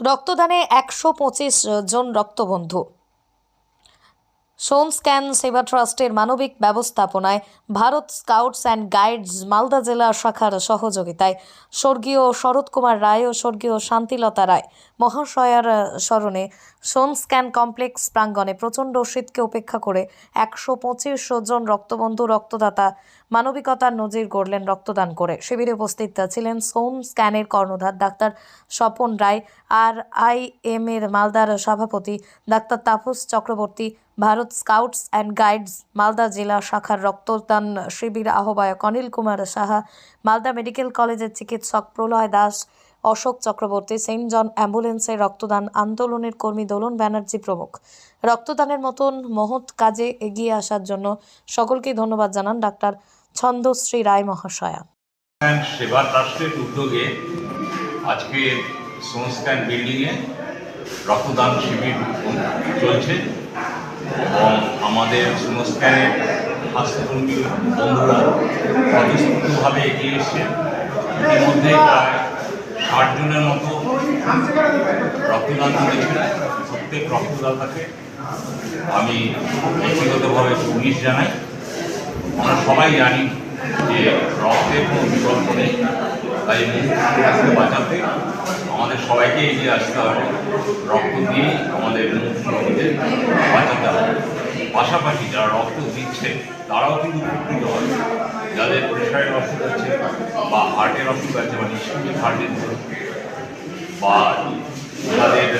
রক্তদানে একশো পঁচিশ জন রক্তবন্ধু। সোন স্ক্যান সেবা ট্রাস্টের মানবিক ব্যবস্থাপনায় Bharat scouts and guides Malda জেলা শাখার সহযোগিতায় স্বর্গীয় শরৎ কুমার রায় ও স্বর্গীয় শান্তিলতা রায় মহাশয়ার স্মরণে সোম স্ক্যান কমপ্লেক্স প্রাঙ্গণে প্রচণ্ড শীতকে উপেক্ষা করে একশো পঁচিশ জন রক্তবন্ধু রক্তদাতা মানবিকতার নজির গড়লেন রক্তদান করে। শিবিরে উপস্থিত ছিলেন সোম স্ক্যানের কর্ণধার ডাক্তার স্বপন রায়, আর আই এম এর মালদার সভাপতি doctor Tapas Chakraborty Bharat scouts and guides, Malda জেলা শাখার রক্তদান শিবির আহ্বায়ক অনিল কুমার সাহা, মালদা মেডিকেল কলেজের চিকিৎসক প্রলয় দাস, অশোক চক্রবর্তী, সেন্ট জন অ্যাম্বুলেন্সে রক্তদান আন্দোলনের কর্মী দোলন ব্যানার্জি প্রমুখ। রক্তদানের মতন মহৎ কাজে এগিয়ে আসার জন্য সকলকে ধন্যবাদ জানান ডাক্তার ছন্দশ্রী রায় মহাশয়া। সেবা ট্রাস্টের উদ্যোগে আজকে সংস্থান বিল্ডিংয়ে রক্তদান শিবির চলছে। আমাদের সংস্থানের স্বাস্থ্যকর্মী বন্ধুরা স্বতঃস্ফূর্তভাবে এগিয়ে এসছে। ইতিমধ্যে প্রায় ষাট জনের মতো রক্তদান করেছিল প্রত্যেক রক্তদাতাকে আমি ব্যক্তিগতভাবে পুলিশ জানাই। আমরা সবাই জানি যে রক্তের কোনো বিকল্প নেই। তাই মুখকে বাঁচাতে আমাদের সবাইকে এগিয়ে আসতে হবে। রক্ত দিয়ে আমাদের মুখ পাশাপাশি যারা রক্ত দিচ্ছে, তারাও কিন্তু উপকৃত হবে যাদের প্রেশারের অসুখ আছে বা হার্টের অসুখ আছে বা নিষ্ক্রিয় হার্টের বা যাদের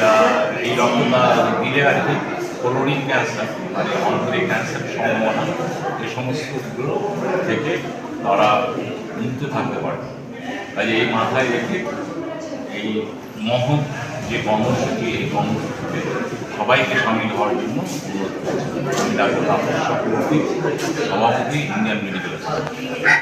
এই রক্তটা দিলে আর কি কোলোরিন ক্যান্সার মানে অন্তরে ক্যান্সার সম্ভাবনা, এই সমস্তগুলো থেকে তারা মুক্ত থাকতে পারে। কাজে এই মাথায় রেখে এই মহৎ যে কর্মসূচি এই কর্মসূচিতে সবাইকে সামিল হওয়ার জন্য অনুরোধ করছি আমি ডাক্তার সভাপতি ইন্ডিয়ান মেডিকেল